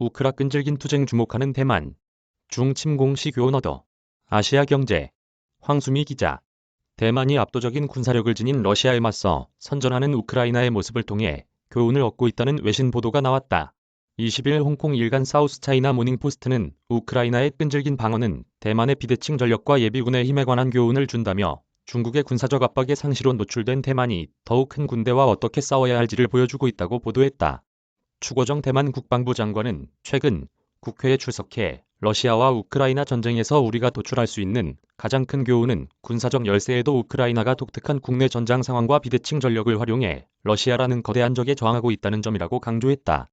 우크라 끈질긴 투쟁 주목하는 대만. 교원 얻어. 아시아 경제. 황수미 기자. 대만이 압도적인 군사력을 지닌 러시아에 맞서 선전하는 우크라이나의 모습을 통해 교훈을 얻고 있다는 외신 보도가 나왔다. 20일 홍콩 일간 사우스 차이나 모닝포스트는 우크라이나의 끈질긴 방어는 대만의 비대칭 전력과 예비군의 힘에 관한 교훈을 준다며 중국의 군사적 압박에 상시로 노출된 대만이 더욱 큰 군대와 어떻게 싸워야 할지를 보여주고 있다고 보도했다. 추고정 대만 국방부 장관은 최근 국회에 출석해 러시아와 우크라이나 전쟁에서 우리가 도출할 수 있는 가장 큰 교훈은 군사적 열세에도 우크라이나가 독특한 국내 전장 상황과 비대칭 전력을 활용해 러시아라는 거대한 적에 저항하고 있다는 점이라고 강조했다.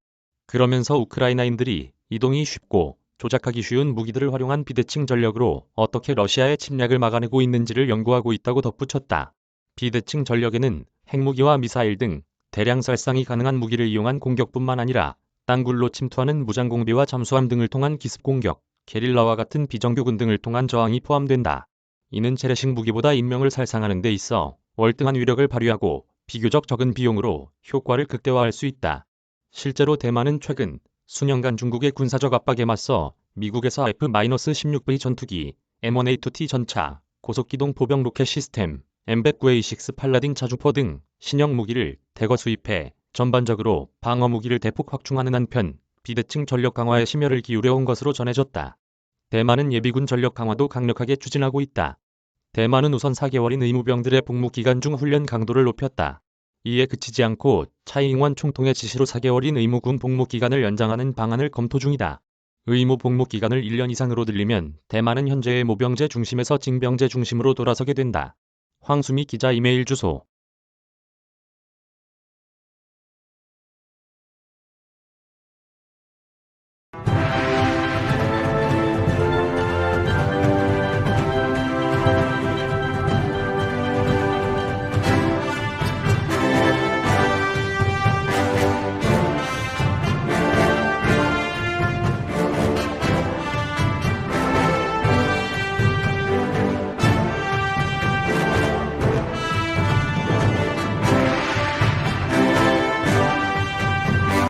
그러면서 우크라이나인들이 이동이 쉽고 조작하기 쉬운 무기들을 활용한 비대칭 전력으로 어떻게 러시아의 침략을 막아내고 있는지를 연구하고 있다고 덧붙였다. 비대칭 전력에는 핵무기와 미사일 등 대량 살상이 가능한 무기를 이용한 공격뿐만 아니라 땅굴로 침투하는 무장공비와 잠수함 등을 통한 기습 공격, 게릴라와 같은 비정규군 등을 통한 저항이 포함된다. 이는 재래식 무기보다 인명을 살상하는 데 있어 월등한 위력을 발휘하고 비교적 적은 비용으로 효과를 극대화할 수 있다. 실제로 대만은 최근 수년간 중국의 군사적 압박에 맞서 미국에서 F-16V 전투기, M1A2T 전차, 고속기동 포병 로켓 시스템, M109A6 팔라딘 자주포 등 신형 무기를 대거 수입해 전반적으로 방어 무기를 대폭 확충하는 한편 비대칭 전력 강화에 심혈을 기울여 온 것으로 전해졌다. 대만은 예비군 전력 강화도 강력하게 추진하고 있다. 대만은 우선 4개월인 의무병들의 복무 기간 중 훈련 강도를 높였다. 이에 그치지 않고 차이잉원 총통의 지시로 4개월인 의무군 복무 기간을 연장하는 방안을 검토 중이다. 의무 복무 기간을 1년 이상으로 늘리면 대만은 현재의 모병제 중심에서 징병제 중심으로 돌아서게 된다. 황수미 기자 이메일 주소